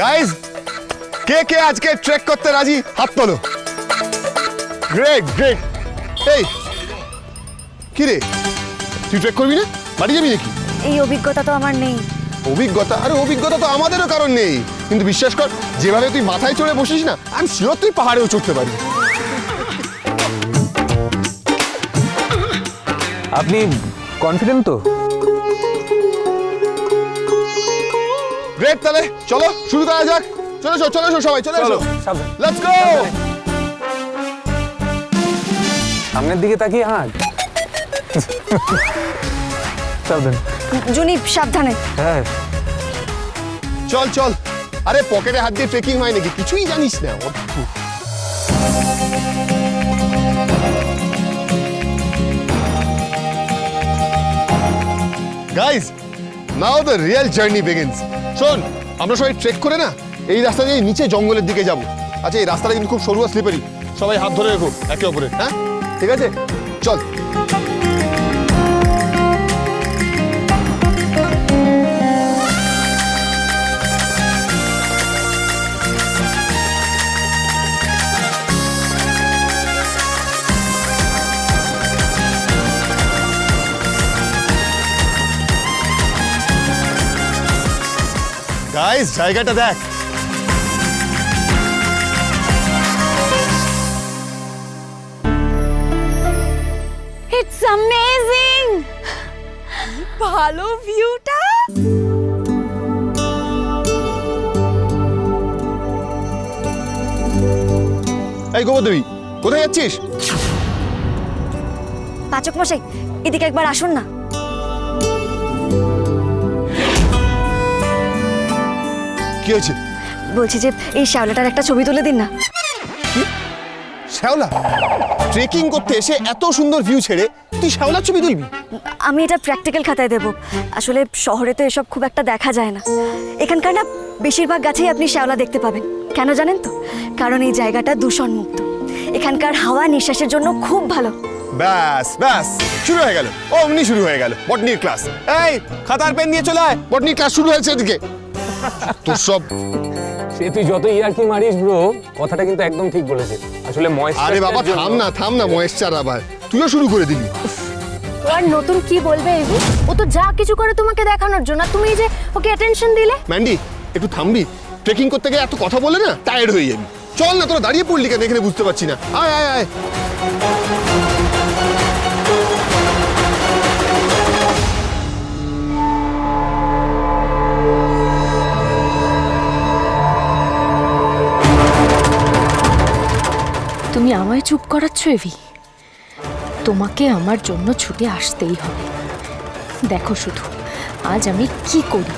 Guys কে কে আজকে trek করতে রাজি? হাত তোলো। গ্রেট গ্রেট এই কি রে? তুই ট্রেক করবি না? বাড়ি যাবি নাকি? এই অভিজ্ঞতা তো আমার নেই। অভিজ্ঞতা? আরে অভিজ্ঞতা তো আমাদেরও কারণ নেই। কিন্তু বিশ্বাস কর যেভাবে তুই মাথায় চড়ে বসিস না আমি শিওর তুই পাহাড়েও চড়তে পারবি আপনি কনফিডেন্ট তো? গ্রেট তাহলে। চলো শুরু করা যাক। চলে এসো চলে এসো সবাই চলে এসো। লেটস গো সামনের দিকে তাকিয়ে হাঁট। সাবধান। জুনি সাবধানে। হ্যাঁ। চল চল। আরে পকেটে হাত দিয়ে ট্রেকিং হয় নাকি? কিছুই জানিস না অদ্ভুত। Guys now the real journey begins শোন, আমরা সবাই ট্রেক করে না, এই রাস্তা দিয়ে নিচে জঙ্গলের দিকে যাব। আচ্ছা এই রাস্তাটা কিন্তু খুব সরু আর স্লিপারি সবাই হাত ধরে রেখো, একে অপরে হ্যাঁ? ঠিক আছে? চল। গাইস জায়গাটা দেখ। ইটস অ্যামেজিং ভালো ভিউটা এই গোবর দেবী কোথায় যাচ্ছিস? পাচক মশাই এদিকে একবার আসুন না। কি হয়েছে? বলছি যে এই শ্যাওলাটার একটা ছবি তুলে দিন না। শ্যাওলা? ট্রেকিং করতে এসে এত সুন্দর ভিউ ছেড়ে তুই শ্যাওলার ছবি তুলবি? আমি এটা প্র্যাকটিক্যাল খাতায় দেব। আসলে শহরে তো এসব খুব একটা দেখা যায় না। এখানকার না বেশিরভাগ গাছেই আপনি শ্যাওলা দেখতে পাবেন। কেন জানেন তো? কারণ এই জায়গাটা দূষণমুক্ত। এখানকার হাওয়া নিঃশ্বাসের জন্য খুব ভালো। ব্যাস ব্যাস শুরু হয়ে গেল। অমনি শুরু হয়ে গেল। বটনির ক্লাস এই খাতার পেন নিয়ে চলে আয়। বটনির ক্লাস শুরু হয়েছে এদিকে। তোর সব সে তুই যত ইয়ার্কি মারিস ব্রো কথাটা কিন্তু একদম ঠিক বলেছে। আসলে ময়েশ্চার আরে বাবা থাম না থাম না ময়েশ্চার আবার। তুইও শুরু করে দিবি। আর নতুন কি বলবে এভি? ও তো যা কিছু করে তোমাকে দেখানোর জন্য। তুমি এই যে ওকে অ্যাটেনশন দিলে? ম্যান্ডি একটু থামবি। ট্রেকিং করতে গিয়ে এত কথা বলে না টায়ার্ড হয়ে যাবি। চল না তোরা দাঁড়িয়ে পড়লি কেন? এখানে বুঝতে পারছি না। আয় আয় আয়। তুমি আমায় চুপ করাচ্ছ, এভি? তোমাকে আমার জন্য ছুটে আসতেই হবে। দেখো শুধু, আজ আমি কি করি?